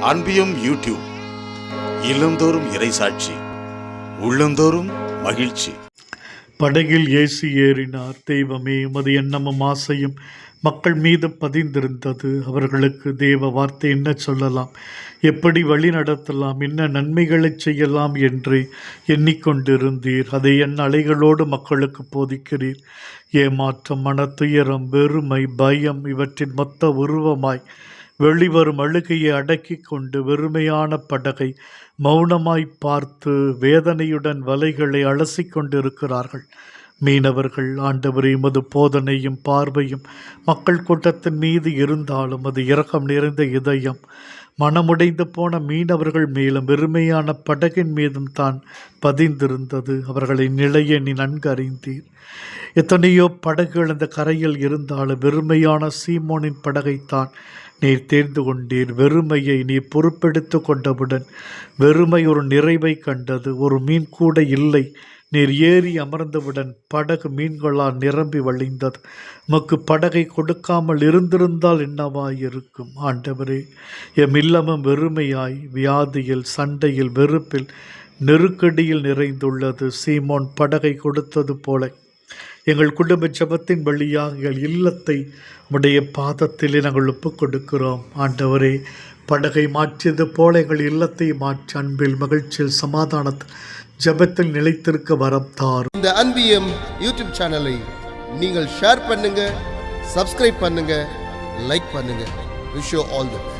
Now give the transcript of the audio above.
அன்பியும் YouTube இல்லந்தோறும் இறைசாட்சி உள்ளந்தோறும் மகிழ்ச்சி. படகில் இயேசு ஏறினார். தெய்வமே உமது எண்ணமும் ஆசையும் மக்கள் மீது பதிந்திருந்தது. அவர்களுக்கு தேவ வார்த்தை என்ன சொல்லலாம்? எப்படி வழி நடத்தலாம்? என்ன நன்மைகளை செய்யலாம் என்று எண்ணிக்கொண்டிருந்தீர். அதை என் அலைகளோடு மக்களுக்கு போதிக்கிறீர். ஏமாற்றம் மனத்துயரம் வெறுமை பயம் இவற்றின் மொத்த உருவமாய் வெளிவரும் அழுகையை அடக்கி கொண்டு வெறுமையான படகை மௌனமாய் பார்த்து வேதனையுடன் வலைகளை அலசி கொண்டிருக்கிறார்கள். மீனவர்கள் ஆண்டவரையும் உமது போதனையும் பார்வையும் மக்கள் கூட்டத்தின் மீது இருந்தாலும் அது இரக்கம் நிறைந்த இதயம். மனமுடைந்து போன மீனவர்கள் மேலும் வெறுமையான படகின் மீதும் தான் பதிந்திருந்தது. அவர்களின் நிலையை நீ நன்கு அறிந்தீர். எத்தனையோ படகுகள் இந்த கரையில் இருந்தாலும் வெறுமையான சீமோனின் படகைத்தான் நீர் தேர்ந்து கொண்டீர். வெறுமையை நீ பொறுப்பெடுத்து கொண்டவுடன் வெறுமை ஒரு நிறைவை கண்டது ஒரு மீன் கூட இல்லை. நீர் ஏறி அமர்ந்தவுடன் படகு மீன்களால் நிரம்பி வழிந்தது. உமக்கு படகை கொடுக்காமல் இருந்திருந்தால் என்னவாயிருக்கும்? ஆண்டவரே எம் இல்லமும் வெறுமையாய் வியாதியில் சண்டையில் வெறுப்பில் நெருக்கடியில் நிறைந்துள்ளது. சீமோன் படகை கொடுத்தது போல எங்கள் குடும்ப ஜெபத்தின் வழியாக எங்கள் இல்லத்தை உடைய பாதத்திலே நாங்கள் ஒப்புக் கொடுக்கிறோம் ஆண்டவரே படகை மாற்றியது போல எங்கள் இல்லத்தை மாற்றி அன்பில் மகிழ்ச்சியில் சமாதானத்தில் ஜெபத்தில் நிலைத்திருக்க வரம் தாரும். இந்த அன்பியம் யூடியூப் சேனலை நீங்கள் ஷேர் பண்ணுங்க சப்ஸ்கிரைப் பண்ணுங்க லைக் பண்ணுங்க. Wish all the best